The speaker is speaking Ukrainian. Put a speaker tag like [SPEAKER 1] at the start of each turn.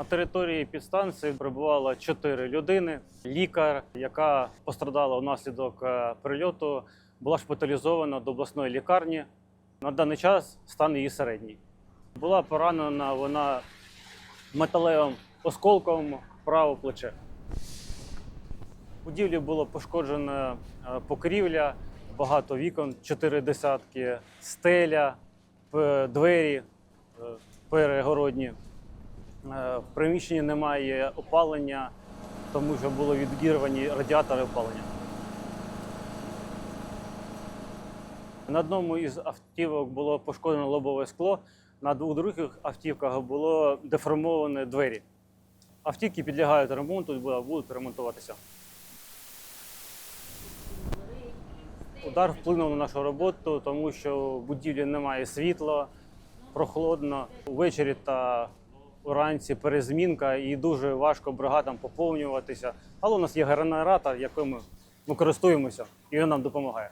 [SPEAKER 1] На території підстанції перебувало чотири людини. Лікар, яка пострадала внаслідок е, прильоту, була шпиталізована до обласної лікарні. На даний час стан її середній. Була поранена вона металевим осколком в праве плече. Будівлі було пошкоджено е, покрівля, багато вікон, чотири десятки, стеля, двері е, перегородні. Е, В приміщенні немає опалення, тому що було відірвані радіатори опалення. На одному із автівок було пошкоджено лобове скло, на двох других автівках було деформовані двері. Автівки підлягають ремонту, будуть ремонтуватися. Удар вплинув на нашу роботу, тому що в будівлі немає світла, прохолодно. Ввечері та вранці перезмінка і дуже важко бригадам поповнюватися. Але у нас є генератор, яким ми користуємося, і він нам допомагає.